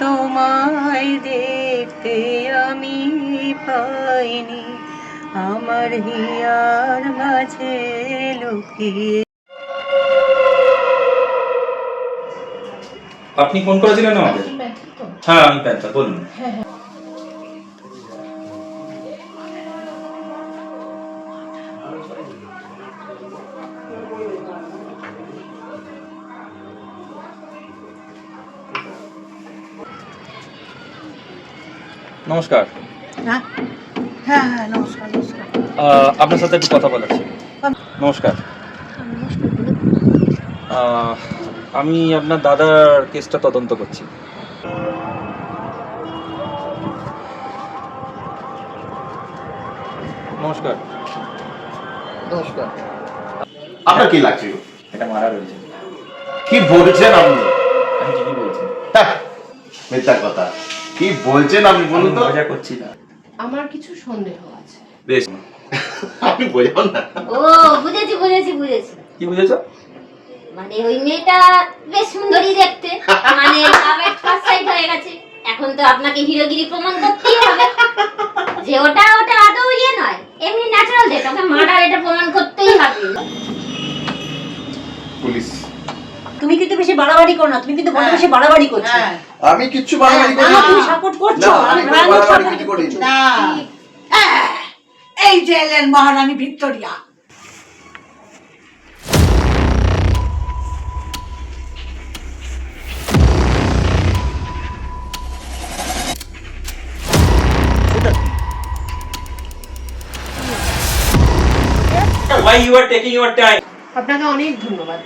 তোমায় দেখতে আমি পাইনি। আমার হিয়ার মাঝে লুকিয়ে আপনি ফোন করেছিলেন আমাকে? হ্যাঁ আমি প্যান্থা বলুন। নমস্কার। হ্যাঁ হ্যাঁ হ্যাঁ নমস্কার নমস্কার। আহ, আপনার সাথে একটু কথা বলার ছিল। নমস্কার। আহ, আমি আপনার দাদার কেসটা তদন্ত করছি। নমস্কার। নমস্কার। আপনার কি লাগছে? এটা মারা রয়েছে। কি বলছেন আপনি? আমি ঠিকই বলছি মিথ্যা কথা। কি বলছেন আপনি বলুন তো? মজা করছি না। আমার কিছু সন্দেহ আছে। বেশ। আপনি বোঝান না। ও বুঝেছি বুঝেছি বুঝেছি। কি বুঝেছ? মানে ওই মেয়েটা বেশ সুন্দরী দেখতে। মানে লাভের ফার্স্ট হয়ে গেছে। এখন তো আপনাকে হিরোগিরি প্রমাণ করতেই হবে। যে ওটা ওটা আদৌ ইয়ে নয়। এমনি ন্যাচারাল ডেট ওকে মার্ডার এটা প্রমাণ করতেই হবে। পুলিশ। তুমি কিন্তু বেশি বাড়াবাড়ি করো না তুমি কিন্তু বড় বেশি বাড়াবাড়ি করছ। হ্যাঁ। আমি কিচ্ছু বাড়াবাড়ি করি না, তুমি সাপোর্ট করছ? আমি বাড়াবাড়ি কিছু করিনি। না। হ্যাঁ, এই যে এলেন মহারানী Victoria. Why you are taking your time? আপনাকে অনেক ধন্যবাদ।